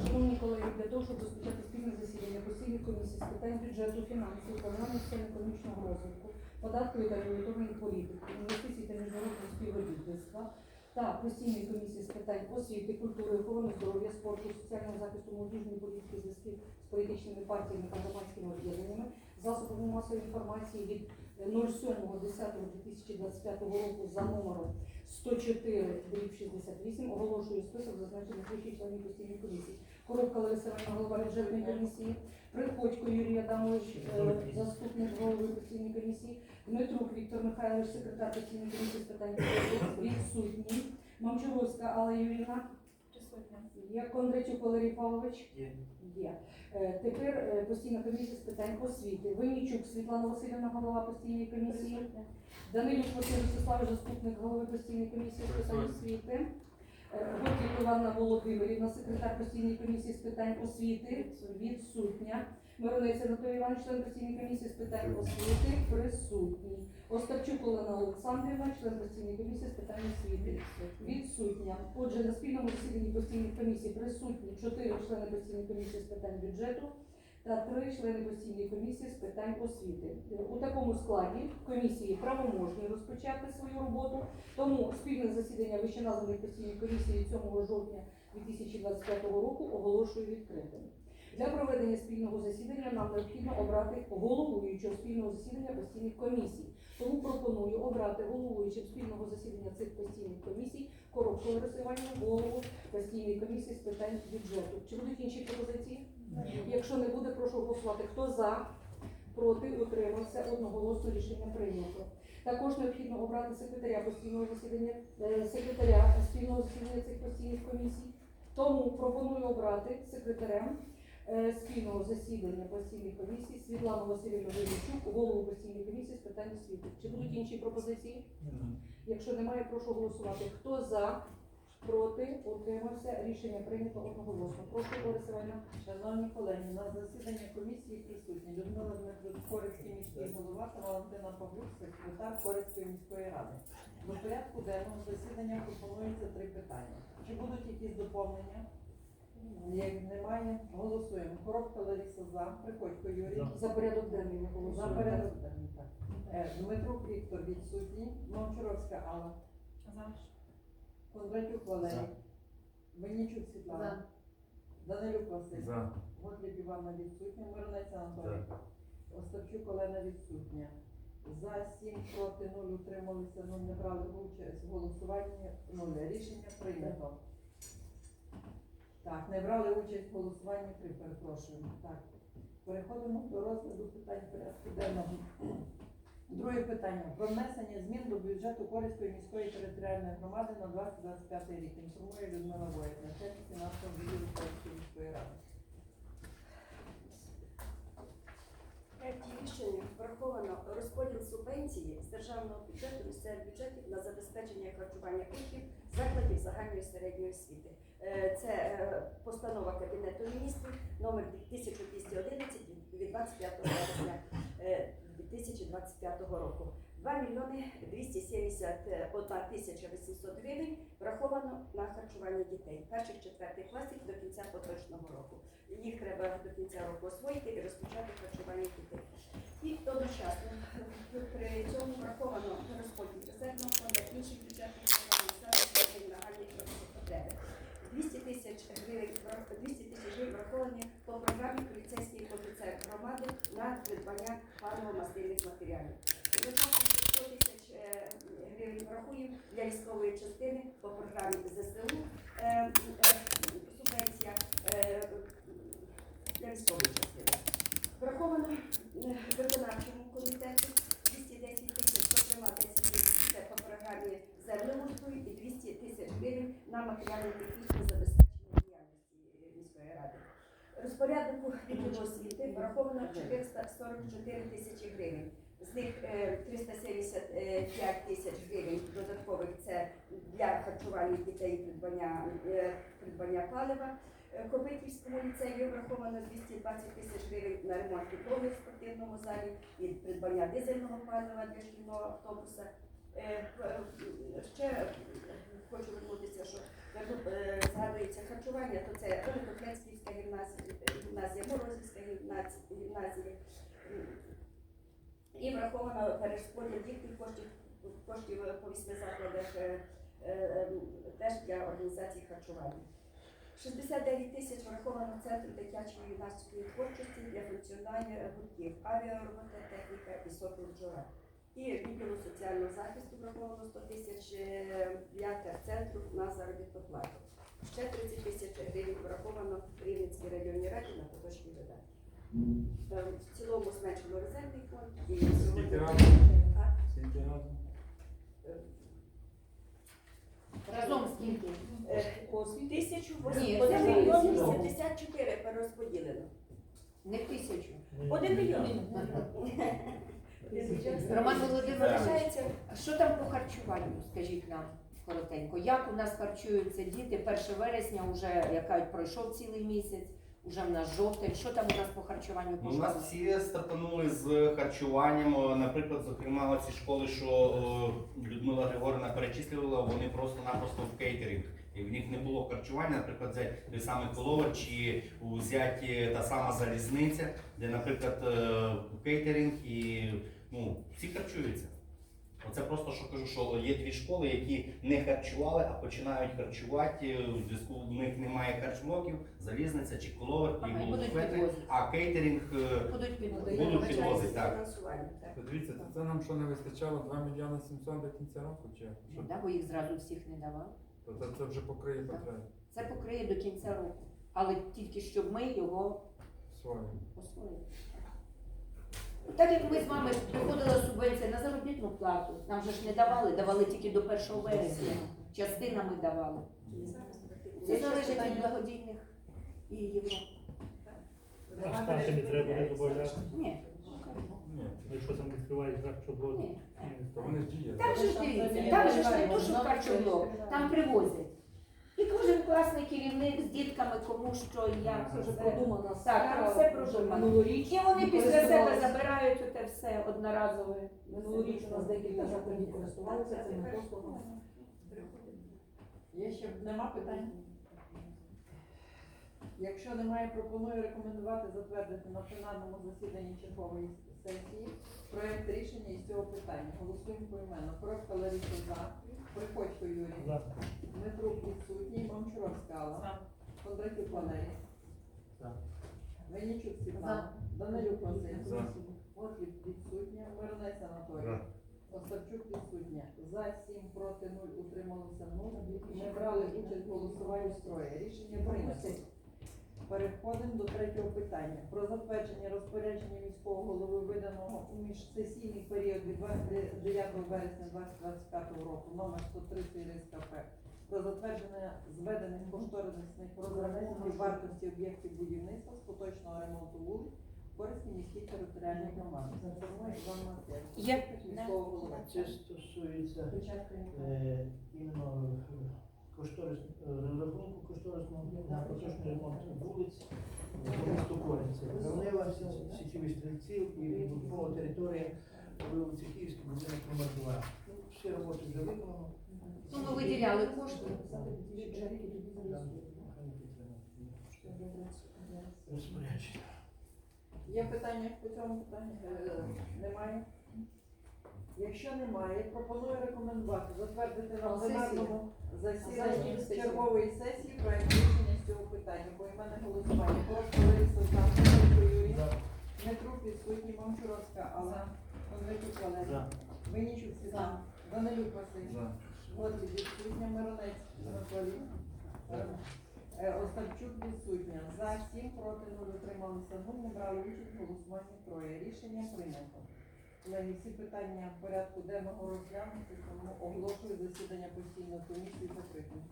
Шановні колеги, для того, щоб розпочати спільне засідання постійної комісії з питань бюджету, фінансів, планування соціально-економічного розвитку, податкової та регуляторної політики, інвестицій та міжнародного співробітництва та постійної комісії з питань освіти, культури, охорони здоров'я, спорту, соціального захисту молодіжної політики, зв'язків з політичними партіями та громадськими об'єднаннями, засобами масової інформації від 07.10.2025 року за номером 104 68 оголошую список зазначених вищих членів постійної комісії. Коробка Лариса голова бюджетної комісії, Приходько Юрій Адамович, е, заступник голови постійної комісії, Дмитрук Віктор Михайлович, секретар постійної комісії з питань відсутній, Мамчуровська Алла Юрівна, Присутня. є Кондратюк Валерій Павлович, Є. Є. Е, Тепер е, постійна комісія з питань освіти. Винничук Світлана Васильівна, голова постійної комісії. Присутня. Данилюк Василь Ростиславович, заступник голови постійної комісії з питань освіти. Е, Готів Іванна Володимирівна, секретар постійної комісії з питань освіти, відсутня. Миронець Анатолій Іванович, член постійної комісії з питань освіти, присутній. Остапчук Олена Олександрівна, член постійної комісії з питань освіти, відсутня. Отже, на спільному засіданні постійних комісій присутні чотири члени постійної комісії з питань бюджету та три члени постійної комісії з питань освіти. У такому складі комісії правоможні розпочати свою роботу, тому спільне засідання вищеназваної постійної комісії 7 жовтня 2025 року оголошую відкритим. Для проведення спільного засідання нам необхідно обрати головуючого спільного засідання постійних комісій. Тому пропоную обрати головуючим спільного засідання цих постійних комісій Коробку Ларису голову постійної комісії з питань бюджету. Чи будуть інші пропозиції? Якщо не буде, прошу голосувати. Хто за, проти, утримався, одноголосно рішення прийнято. Також необхідно обрати секретаря постійного засідання, е, секретаря спільного засідання цих постійних комісій. Тому пропоную обрати секретарем спільного засідання постійної комісії Світлану Васильівну Вилічук, голову постійної комісії з питань освіти. Чи будуть інші пропозиції? Якщо немає, прошу голосувати. Хто за, проти, утримався, рішення прийнято одноголосно. Прошу, Іванівна. Шановні колеги, на засіданні комісії присутні Людмила Дмитрук, Корицький міський голова та Валентина Павлюк, секретар Корицької міської ради. До порядку денного засідання пропонується три питання. Чи будуть якісь доповнення? Немає, голосуємо. Коробка Лариса за, Приходько Юрій. За порядок денний ми За голосуємо. порядок денний, так. Е, Дмитрук Віктор відсутній, Мовчуровська Алла, За. Кондратюк Валерій, Винничук Світлана, Данилюк Василь. За. Готліб Івана відсутня, Миронець Анатолій. Остапчук Олена відсутня. За 7 проти 0 утрималися, 0 не брали участь в голосуванні 0. Рішення прийнято. Так, не брали участь в голосуванні 3, перепрошую. Так. Переходимо до розгляду питань порядку денного. Друге питання. Про внесення змін до бюджету Корейської міської територіальної громади на 2025 рік. Інформує Людмила Воєт, начальник фінансового відділу Корейської міської ради. В проекті рішення враховано розподіл субвенції з державного бюджету місцевих бюджетів на забезпечення харчування учнів закладів загальної середньої освіти. Е, Це е, постанова Кабінету міністрів номер 1211 від 25 вересня е, 2025 року. 2 мільйони 271 тисяча 800 гривень враховано на харчування дітей перших четвертих класів до кінця поточного року. Їх треба до кінця року освоїти і розпочати харчування дітей. І одночасно при цьому враховано розподіл резервного фонду інших бюджетних програм забезпечення нагальних потреби. 200 тисяч гривень 200 тисяч гривень враховані по програмі поліцейський офіцер громади на придбання паливо-мастильних матеріалів. Одночасно 100 тисяч е, гривень врахуємо для військової частини по програмі ЗСУ е, е, субвенція для військової частини. Враховано виконавчому комітету 210 тисяч, зокрема 10 тисяч це по програмі землеустрою і 200 тисяч гривень на матеріально-технічне забезпечення діяльності е, міської ради. Розпоряднику відділу освіти враховано 444 тисячі гривень. З них е, 375 тисяч гривень додаткових це для харчування дітей придбання, е, придбання палива. Е, Копитівському ліцею враховано 220 тисяч гривень на ремонт підлоги спортивному залі і придбання дизельного палива для шкільного автобуса. Е, п- Ще е, хочу вернутися, що е, згадується харчування, то це Великокнецьківська гімназія, гімназія, Морозівська гімназія. І враховано перерозподіл їхніх коштів, коштів по вісьми закладах е, е, теж для організації харчування. 69 тисяч враховано Центру дитячої юнацької творчості для функціонування гуртків авіаробота, техніка і сопіл бджола. І відділу соціального захисту враховано 100 тисяч е, для центру на заробітну плату. Ще 30 тисяч гривень враховано в Рівненській районній раді на поточні видатки. Е, В цілому зменшено резервний фонд і сьогодні. Разом? Скільки разом? Разом скільки? Е, Тисячу Ні, один це мільйон мільйон. 84 перерозподілено. Не тисячу. Один мільйон. Роман Володимирович, а що там по харчуванню? Скажіть нам коротенько. Як у нас харчуються діти? 1 вересня вже як кажуть, пройшов цілий місяць, вже в нас жовтень. Що там у нас по харчуванню Ну, у нас всі стартанули з харчуванням. Наприклад, зокрема, ці школи, що Людмила Григорівна перечислювала, вони просто-напросто в кейтеринг. І в них не було харчування, наприклад, взяти той самий коловер чи взяти та сама залізниця, де, наприклад, е, кейтеринг і ну, всі харчуються. Оце просто що кажу, що є дві школи, які не харчували, а починають харчувати. В зв'язку в них немає харчблоків, залізниця чи коловер, і Ага, і будуть підвозити. А кейтеринг е, Будуть підводити. Будуть підвозити, так. так. Подивіться, це нам що не вистачало 2 мільйони 700 до кінця року, чи що? Да, бо їх зразу всіх не давали. То це, це вже покриє потреби Це покриє до кінця року. Але тільки щоб ми його свої. освоїли. Так як ми з вами приходила субвенція на заробітну плату, нам же ж не давали, давали тільки до 1 вересня. Частинами давали. Це залежить від благодійних і Європи. А ставки не треба буде додати. Ні, Ні, Якщо там відкривають харчоблок, ні. то вони ж діє. Там же ж дивіться, там же ж не то, що харчоблок, там привозять. І кожен класний керівник з дітками, кому що і як. Це вже все. продумана Так, там все продумано. І вони після себе забирають оте все одноразове. Минулоріч у нас декілька закладів користувалися цими послугами. Є ще Нема питань? Якщо немає, пропоную рекомендувати затвердити на пленарному засіданні чергової сесії проект рішення із цього питання. Голосуємо поіменно. Коробка Лариса за, Приходько Юрій, Дмитрук Мамчуровська Алла, Кондратюк Валерій. Венічук Світлана, Данилюк Василь, За. Відсутня, Миронець Анатолій. Остапчук відсутня. За 7, проти 0, утрималося 0. Ми брали участь в голосуванні строє. Рішення прийнято. Переходимо до третього питання. Про затвердження розпорядження міського голови виданого у міжсесійний період від 29 вересня 2025 року номер 130 РСКП про затвердження зведених кошторисних розрахунків вартості об'єктів будівництва з поточного ремонту вулиць Корисні міській територіальній громади. Інформує Іван Матвій. Є. Міського голови. Це стосується е, іменно е, кошторис, е, розрахунку кошторисного на поточний ремонт вулиць в місто Коринці. Гавнева, Січові стрільців і відбудова територія вулиці Київській, будинок номер 2. Ну, Всі роботи вже виконано. Ну, виділяли кошти. Є питання по цьому питанню? Е, Немає? Якщо немає, пропоную рекомендувати затвердити на пленарному засіданні чергової сесії проект рішення з цього питання. Поіменне голосування. Коробка Лариса за. Дмитрук відсутній, Мамчуровська Алла, Кондратюк Валерій, За. Данилюк Василь, Готліб відсутня, Миронець Анатолій. Е, Остапчук відсутня. За 7, проти 0, утрималися 0, не брали участь в голосуванні троє. Рішення прийнято. Колеги, всі питання в порядку денного розглянути, тому оголошую засідання постійної комісії закритим.